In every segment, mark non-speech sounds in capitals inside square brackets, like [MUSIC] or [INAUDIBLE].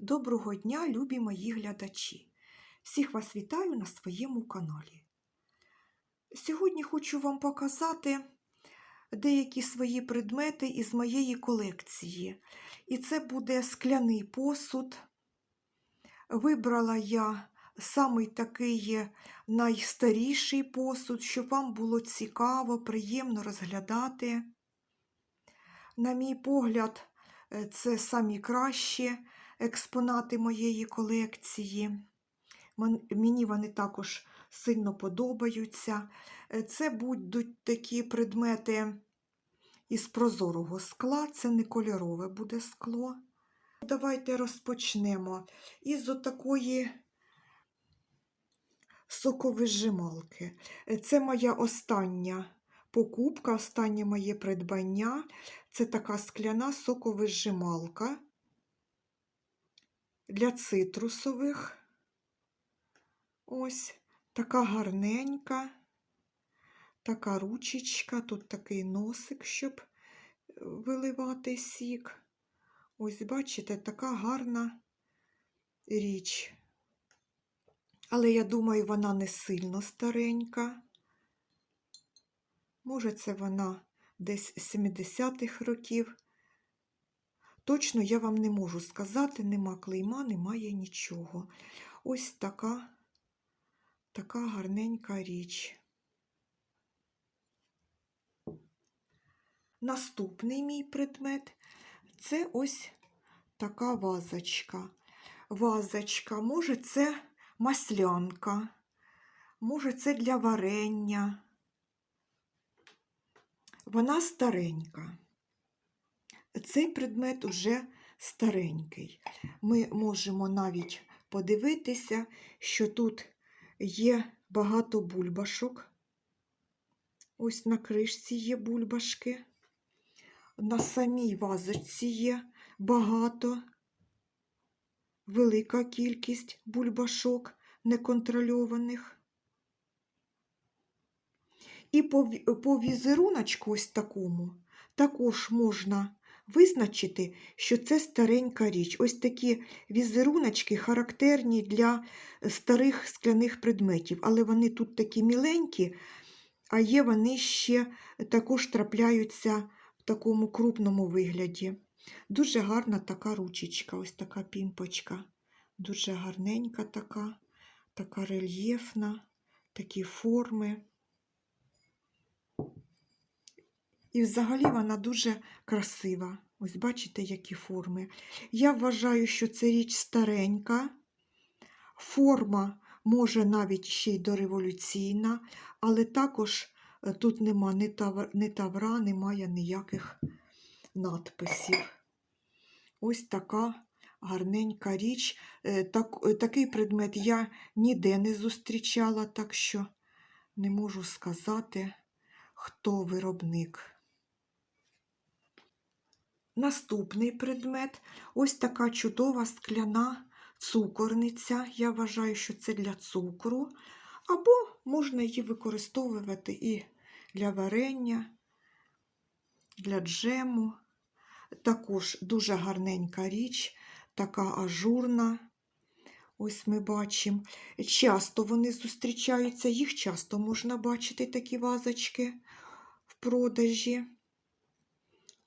Доброго дня, любі мої глядачі! Всіх вас вітаю на своєму каналі. Сьогодні хочу вам показати деякі свої предмети із моєї колекції. І це буде скляний посуд. Вибрала я самий такий найстаріший посуд, щоб вам було цікаво, приємно розглядати. На мій погляд, е, це самі кращі експонати моєї колекції. Мені вони також сильно подобаються. Е, Це будуть такі предмети із прозорого скла, це не кольорове буде скло. Давайте розпочнемо із отакої соковижималки. Е, Це моя остання покупка, останнє моє придбання. Це така скляна соковижималка для цитрусових. Ось така гарненька, така ручечка, тут такий носик, щоб е, виливати сік. Ось, бачите, така гарна річ. Але я думаю, вона не сильно старенька. Може, це вона десь 70-х років. Точно я вам не можу сказати, нема клейма, немає нічого. Ось така, така гарненька річ. Наступний мій предмет це ось така вазочка. Вазочка, може, це маслянка, може, це для варення. Вона старенька. Цей предмет уже старенький. Ми можемо навіть подивитися, що тут є багато бульбашок. Ось на кришці є бульбашки. На самій вазочці є багато, велика кількість бульбашок неконтрольованих. І по, по візеруночку ось такому також можна визначити, що це старенька річ. Ось такі візеруночки характерні для старих скляних предметів, але вони тут такі міленькі, а є вони ще також трапляються в такому крупному вигляді. Дуже гарна така ручечка, ось така пімпочка. Дуже гарненька така, така рельєфна, такі форми. І взагалі вона дуже красива. Ось бачите, які форми. Я вважаю, що це річ старенька. Форма може навіть ще й дореволюційна, але також е, тут нема ні тавр- ні тавра, немає ніяких надписів. Ось така гарненька річ. Е, Так, е, такий предмет я ніде не зустрічала, так що не можу сказати, хто виробник. Наступний предмет ось така чудова скляна цукорниця. Я вважаю, що це для цукру. Або можна її використовувати і для варення, для джему. Також дуже гарненька річ, така ажурна. Ось ми бачимо. Часто вони зустрічаються, їх часто можна бачити, такі вазочки в продажі.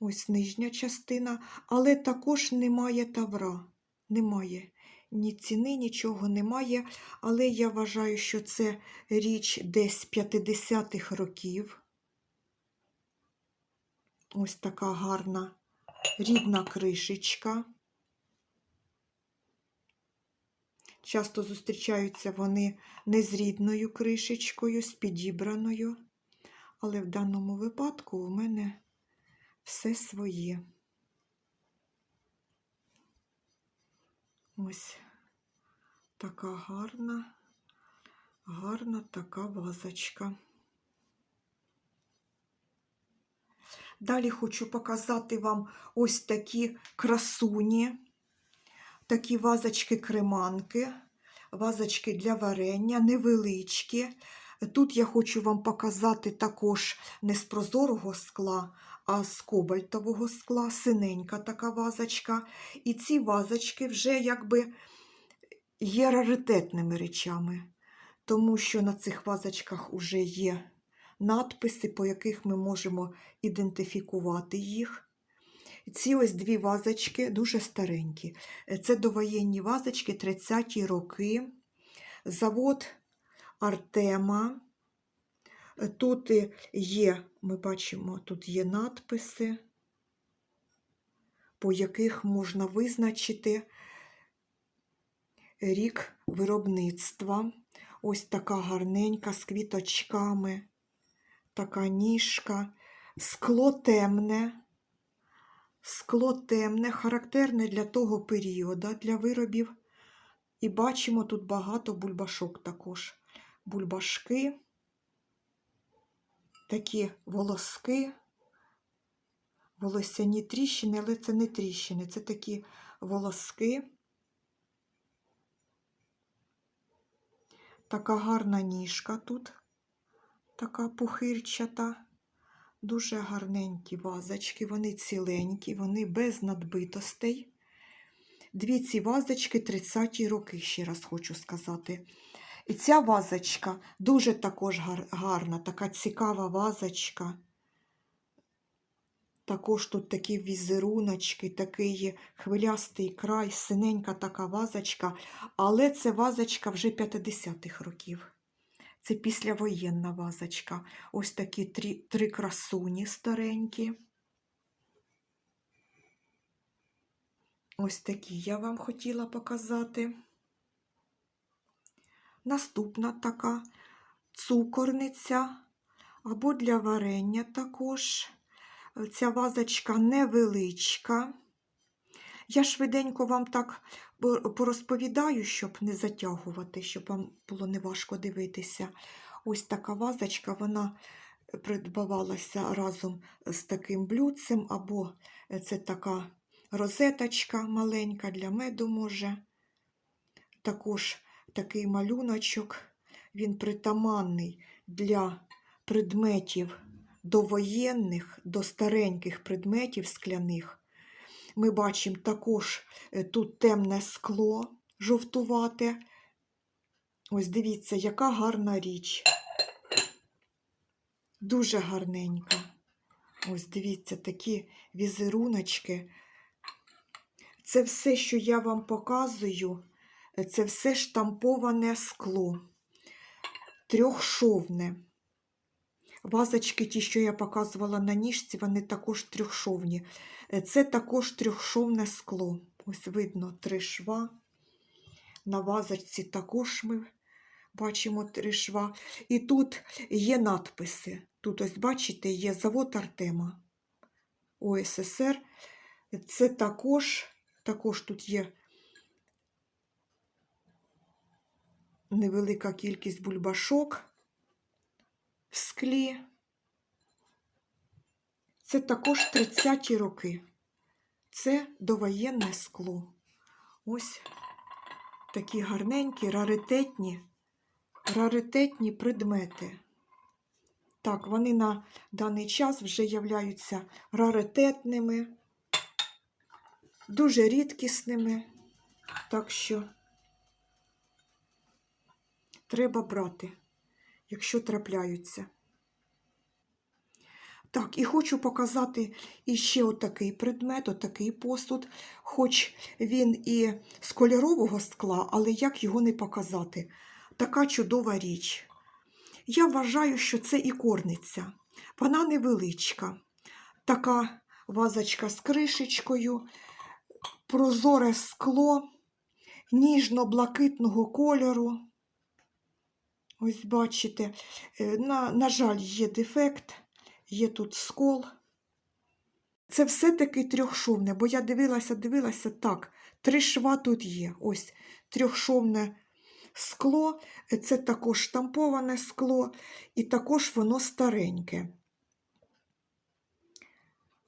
Ось нижня частина, але також немає тавра. Немає ні ціни, нічого немає. Але я вважаю, що це річ десь 50-х років. Ось така гарна рідна кришечка. Часто зустрічаються вони не з рідною кришечкою, з підібраною. Але в даному випадку у мене все своє. Ось така гарна, гарна така вазочка. Далі хочу показати вам ось такі красуні, такі вазочки-креманки, вазочки для варення, невеличкі. Тут я хочу вам показати також не з прозорого скла, а з кобальтового скла, синенька така вазочка. І ці вазочки вже якби є раритетними речами, тому що на цих вазочках вже є надписи, по яких ми можемо ідентифікувати їх. Ці ось дві вазочки дуже старенькі. Це довоєнні вазочки 30-ті роки. Завод Артема. Тут є, ми бачимо, тут є надписи, по яких можна визначити рік виробництва. Ось така гарненька з квіточками, така ніжка, скло темне. Скло темне, характерне для того періоду, для виробів. І бачимо тут багато бульбашок також. Бульбашки, такі волоски, волосяні тріщини, але це не тріщини, це такі волоски. Така гарна ніжка тут, така пухирчата. Дуже гарненькі вазочки, вони ціленькі, вони без надбитостей. Дві ці вазочки 30-ті роки, ще раз хочу сказати. І ця вазочка дуже також гарна, така цікава вазочка. Також тут такі візеруночки, такий хвилястий край, синенька така вазочка, але це вазочка вже 50-х років. Це післявоєнна вазочка. Ось такі три, три красуні старенькі. Ось такі я вам хотіла показати. Наступна така цукорниця або для варення також. Ця вазочка невеличка. Я швиденько вам так порозповідаю, щоб не затягувати, щоб вам було неважко дивитися. Ось така вазочка, вона придбавалася разом з таким блюдцем, або це така розеточка маленька для меду може. Також такий малюночок, він притаманний для предметів довоєнних, до стареньких предметів скляних. Ми бачимо також е, тут темне скло жовтувате. Ось дивіться, яка гарна річ. Дуже гарненька. Ось дивіться, такі візеруночки. Це все, що я вам показую, це все штамповане скло. Трьохшовне. Вазочки, ті, що я показувала на ніжці, вони також трьохшовні. Це також трьохшовне скло. Ось видно три шва. На вазочці також ми бачимо три шва. І тут є надписи. Тут, ось, бачите, є завод Артема ОССР. Це також, також тут є невелика кількість бульбашок в склі. Це також 30-ті роки. Це довоєнне скло. Ось такі гарненькі, раритетні, раритетні предмети. Так, вони на даний час вже являються раритетними, дуже рідкісними. Так що треба брати, якщо трапляються. Так, і хочу показати іще отакий предмет, отакий посуд, хоч він і з кольорового скла, але як його не показати? Така чудова річ. Я вважаю, що це ікорниця. Вона невеличка. Така вазочка з кришечкою, прозоре скло ніжно-блакитного кольору. Ось бачите, е, на, на жаль, є дефект, є тут скол. Це все-таки трьохшовне, бо я дивилася, дивилася так. Три шва тут є. Ось трьохшовне скло, е, це також штамповане скло, і також воно стареньке.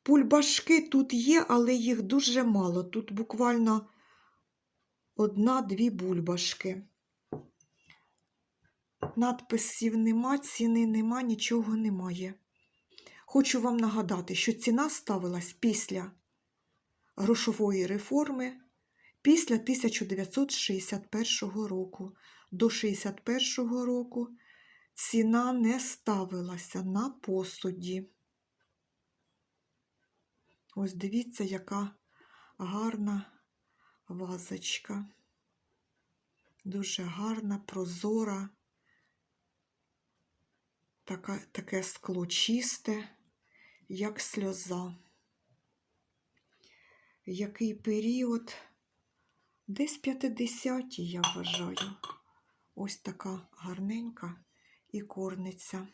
Пульбашки тут є, але їх дуже мало. Тут буквально одна-дві бульбашки. Надписів нема, ціни нема, нічого немає. хочу вам нагадати, що ціна ставилась після грошової реформи після 1961 року. До 61 року ціна не ставилася на посуді. Ось дивіться, яка гарна вазочка. Дуже гарна, прозора, така, таке скло чисте, як сльоза. Який період? Десь 50-ті, я вважаю. Ось така гарненька і корниця.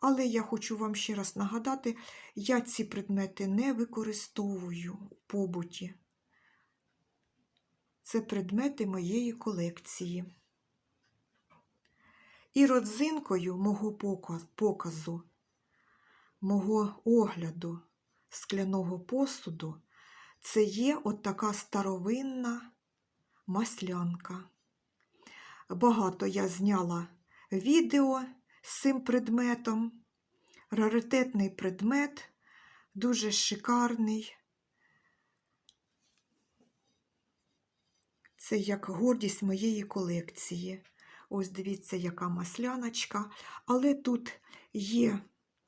Але я хочу вам ще раз нагадати, я ці предмети не використовую в побуті. Це предмети моєї колекції. І родзинкою мого показу, мого огляду скляного посуду, це є от така старовинна маслянка. Багато я зняла відео з цим предметом. Раритетний предмет, дуже шикарний. Це як гордість моєї колекції. Ось дивіться, яка масляночка. Але тут є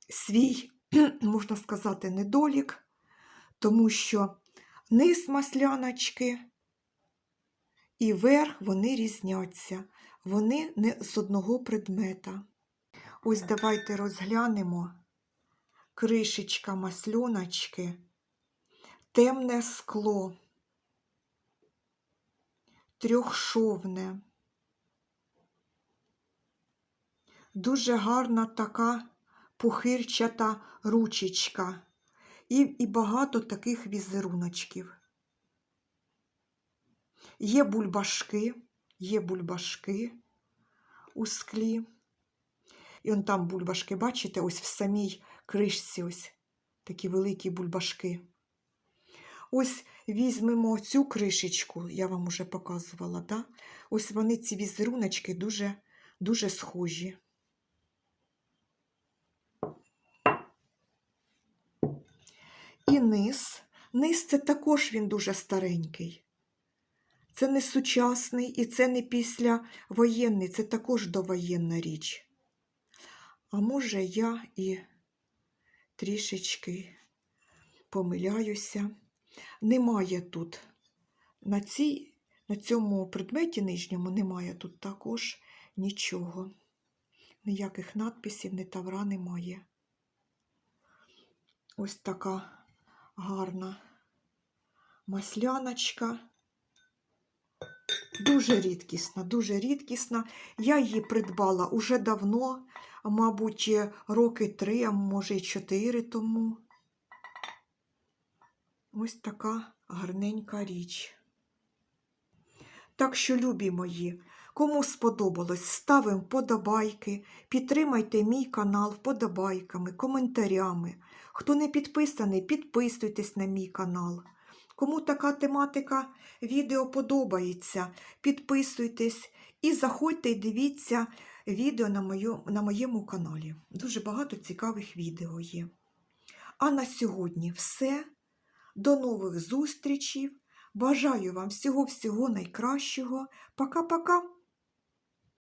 свій, [CLEARS THROAT] можна сказати, недолік, тому що низ масляночки і верх вони різняться. Вони не з одного предмета. Ось давайте розглянемо кришечка масльоночки, темне скло, трьохшовне. Дуже гарна така пухирчата ручечка і, і багато таких візеруночків. Є бульбашки, є бульбашки у склі. І он там бульбашки, бачите, ось в самій кришці ось такі великі бульбашки. Ось візьмемо цю кришечку, я вам уже показувала, да? ось вони, ці візеруночки, дуже, дуже схожі. І низ. Низ це також він дуже старенький. Це не сучасний і це не післявоєнний, це також довоєнна річ. А може, я і трішечки помиляюся. Немає тут на, цій, на цьому предметі нижньому немає тут також нічого. Ніяких надписів, ні тавра немає. Ось така гарна масляночка. Дуже рідкісна, дуже рідкісна. Я її придбала уже давно, мабуть, роки три, а може й чотири тому. Ось така гарненька річ. Так що, любі мої, кому сподобалось, ставимо вподобайки, підтримайте мій канал вподобайками, коментарями. Хто не підписаний, підписуйтесь на мій канал. Кому така тематика відео подобається, підписуйтесь і заходьте і дивіться відео на, мою, на моєму каналі. Дуже багато цікавих відео є. А на сьогодні все. До нових зустрічей. Бажаю вам всього-всього найкращого. Пока-пока!